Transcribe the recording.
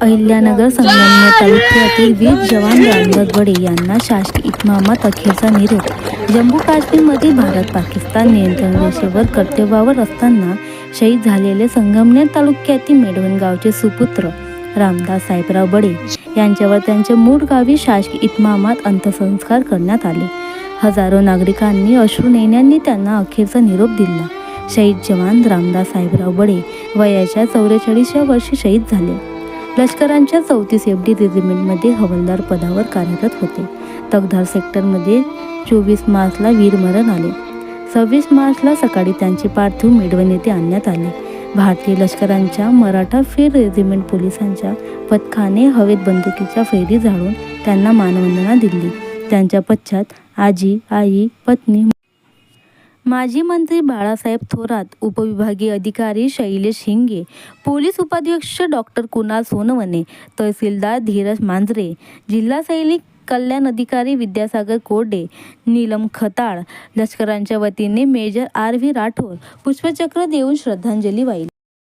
अहिल्यानगर संगमनेर तालुक्यातील वीर जवान रामदास बडे यांना शासकीय इतमामात अखेरचा निरोप. जम्मू काश्मीरमध्ये भारत पाकिस्तान नियंत्रण रेषेवर कर्तव्यावर असताना शहीद झालेले संगमनेर तालुक्यातील मेढवण गावचे सुपुत्र रामदास साहेबराव बडे यांच्यावर त्यांच्या मूळ गावी शासकीय इतमामात अंत्यसंस्कार करण्यात आले. हजारो नागरिकांनी अश्रू नेण्यांनी त्यांना अखेरचा निरोप दिला. शहीद जवान रामदास साहेबराव बडे वयाच्या चौवेचाळीसव्या वर्षी शहीद झाले. लष्करांच्या चौतीस एफ डी रेजिमेंटमध्ये हवालदार पदावर कार्यरत होते. तगधार सेक्टरमध्ये चोवीस मार्चला वीरमरण आले. सव्वीस मार्चला सकाळी त्यांचे पार्थिव मेडवन येथे आणण्यात आले. भारतीय लष्करांच्या मराठा फेर रेजिमेंट पोलिसांच्या पथकाने हवेत बंदुकीच्या फैरी झाडून त्यांना मानवंदना दिली. त्यांच्या पश्चात आजी आई पत्नी माजी मंत्री बाळासाहेब थोरात उपविभागीय अधिकारी शैलेश हिंगे पोलीस उपाध्यक्ष डॉक्टर कुणाल सोनवणे तहसीलदार धीरज मांजरे जिल्हा सैनिक कल्याण अधिकारी विद्यासागर कोरडे नीलम खताळ लष्करांच्या वतीने मेजर आर व्ही राठोड पुष्पचक्र देऊन श्रद्धांजली वाहिली.